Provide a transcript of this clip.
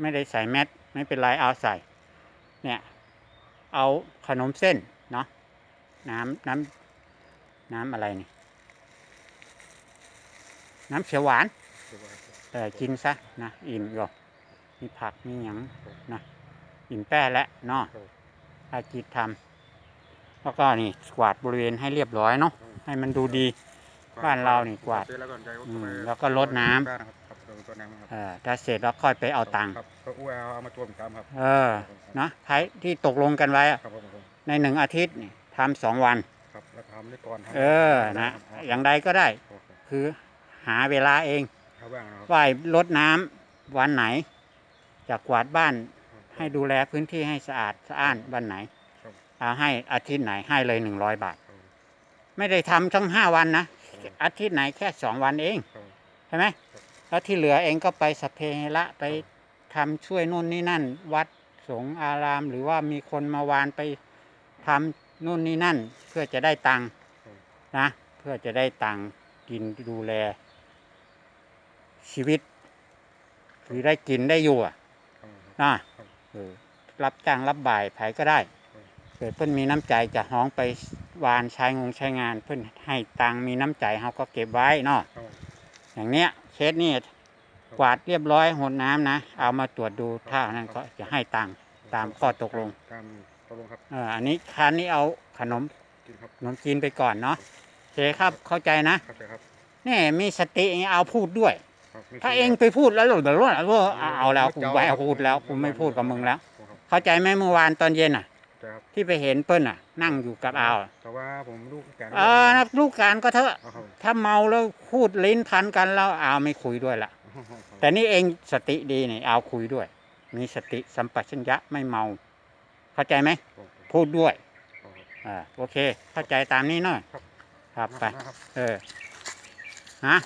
ไม่ได้ใส่แมสไม่เป็นไรเอาใส่ เนี่ยเอาขนมเส้นเนาะน้ำน้ำน้ำอะไรนี่น้ำเขียวหวานเออกินซะนะอิ่มอยู่มีผักมีหยังนะอิ่มแป้แล้วเนาะอาจิตทำแล้วก็นี่กวาดบริเวณให้เรียบร้อยเนาะให้มันดูดีบ้านเรานี่กวาดเสร็จแล้วก่อนใจอืมแล้วก็รดน้ำ ครับครับรดน้ำครับเออถ้าเสร็จแล้วค่อยไปเอาตังค์ครับก็อ้วยเอาเอามาตัวผมตามครับเออเนาะใครที่ตกลงกันไว้อะครับผมผมในหนึ่งอาทิตย์นี่ทำสองวัน ครับแล้วทำได้ก่อนครับเออนะอย่างใดก็ได้โอเคคือหาเวลาเองถ้าว่างนะครับว่ายรดน้ำวันไหนจะกวาดบ้าน ให้ดูแลพื้นที่ให้สะอาดสะอ้านวันไหนครับเอาให้อาทิตย์ไหนให้เลยหนึ่งร้อยบาท ครับไม่ได้ทำทั้งห้าวันนะอาทิตย์ไหนแค่สองวันเองครับใช่ไหมครับ แล้วที่เหลือเองก็ไปสพเพละไปทำช่วยนู่นนี่นั่น วัดสงฆ์อาราม หรือว่ามีคนมาวานไปทำนู่นนี่นั่น เพื่อจะได้ตังค์นะ เพื่อจะได้ตังค์กินดูแล ชีวิตคือได้กินได้อยู่อะครับนะครับเออรับจ้างรับบ่ายไผก็ได้ครับเกิดเพิ่นมีน้ำใจจะห้องไปวานใช้งงใช้งาน เพิ่นให้ตังค์มีน้ำใจเขาก็เก็บไว้เนาะครับ อย่างเนี้ยเคสนี่กวาดเรียบร้อยหดน้ำนะ เอามาตรวจดูถ้านั้นก็จะให้ตังค์ตามข้อตกลงตามตกลงครับเอออันนี้คันนี้เอาขนมกินครับขนมจีนไปก่อนเนาะโอเคครับเข้าใจนะครับครับนี่มีสติเอาพูดด้วย ครับไม่ถ้าใช่เองไปพูดแล้วหลุดหลุดเอาเอาเอาแล้วกูไปเอาพูดแล้วกูไม่พูดกับมึงแล้ว ครับเข้าใจไหมเมื่อวานตอนเย็นอะใช่ ครับที่ไปเห็นเปิ้ลอะ นั่งอยู่กับอาวอะแต่ว่าผมลูกแกนเออนะลูกการก็เถอะเอาครับถ้าเมาแล้วพูดลิ้นพันกันแล้วอาวไม่คุยด้วยละแต่นี่เองสติดีนี่อาวคุยด้วย มีสติสัมปชัญญะไม่เมา เข้าใจไหมพูดด้วยอ่าโอเค เข้าใจตามนี้หน่อยครับครับไปครับเออฮะ